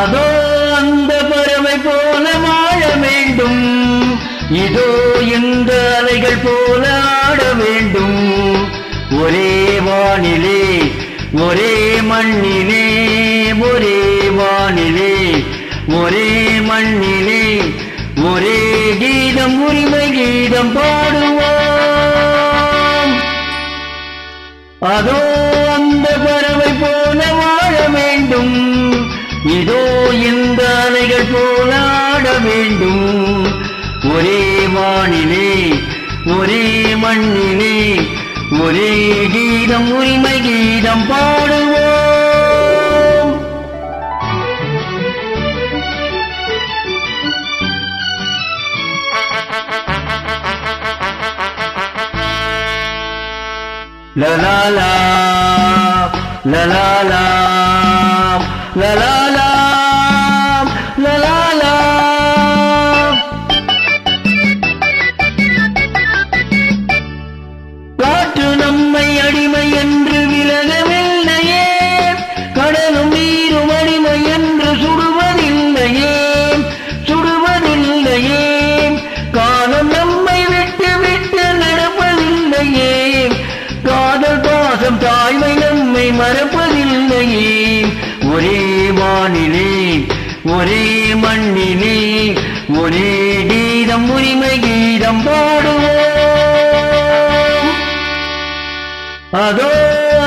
அதோ அந்த பறவை போல மாய வேண்டும். இதோ இந்த அலைகள் போல ஆட வேண்டும். ஒரே வானிலே ஒரே மண்ணிலே ஒரே வானிலே ஒரே மண்ணிலே ஒரே கீதம் உரிமை கீதம் பாடுவோம். அதோ வேண்டும். ஒரே வானிலே ஒரே மண்ணிலே ஒரே கீதம் உரிமை கீதம் பாடுவோம். லலாலா லலாலா லலாலா நடப்பதில்லையே காதல் பாசம் தாய்மை நம்மை மறப்பதில்லையே. ஒரே வானிலே ஒரே மண்ணிலே ஒரே கீதம் உரிமை கீதம் பாடுவோம். அதோ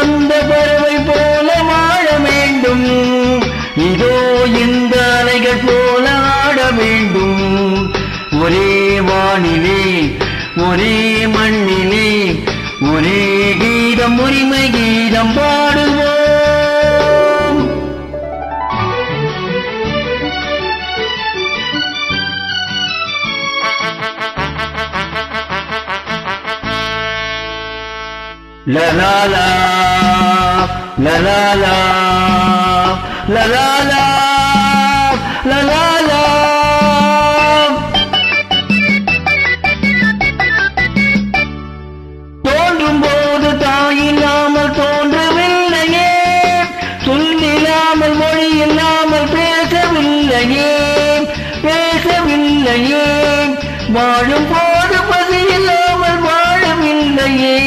அந்த பறவை போல வாழ வேண்டும். இதோ இந்த அலைகள் போல ஆட வேண்டும். ஒரே வானிலே ஒரே கீதம் உரிமை கீதம் பாடுவோம். லலாலா லலாலா லலாலா மொழி இல்லாமல் பேசவில்லையே பேசவில்லையே. வாழும் போது பசி இல்லாமல் வாழவில்லையே.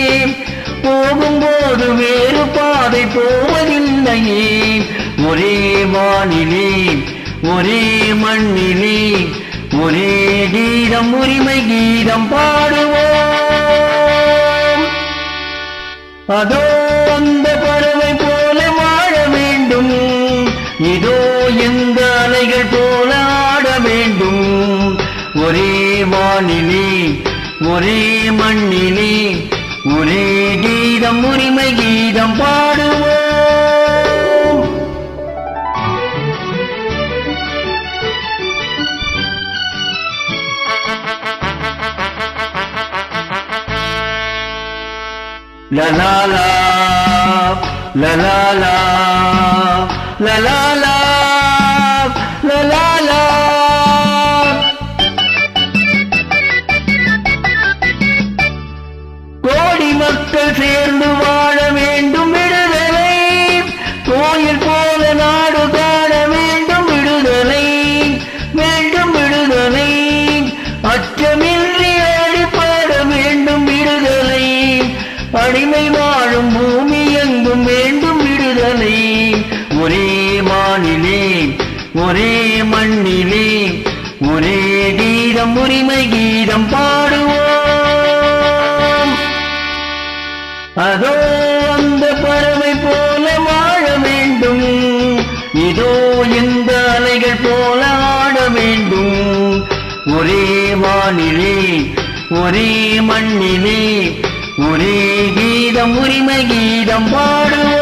போகும்போது வேறு பாதை போவதில்லையே. ஒரே வானிலே ஒரே மண்ணிலே ஒரே கீதம் உரிமை கீதம் பாடுவோம். அதோ அந்த ஒரே மண்ணிலே ஒரே கீதம் உரிமை கீதம் பாடுவோம். லலாலா லலாலா லலாலா அடிமை வாழும் பூமி எங்கும் வேண்டும் விடுதலை. ஒரே மாநிலே ஒரே மண்ணிலே ஒரே கீதம் உரிமை கீதம் பாடுவோம். அதோ அந்த பறவை போல வாழ வேண்டும். இதோ இந்த அலைகள் போல ஆட வேண்டும். ஒரே வானிலே ஒரே மண்ணிலே ஒரே கீதம் உரிமை கீதம் பாடுவோம்.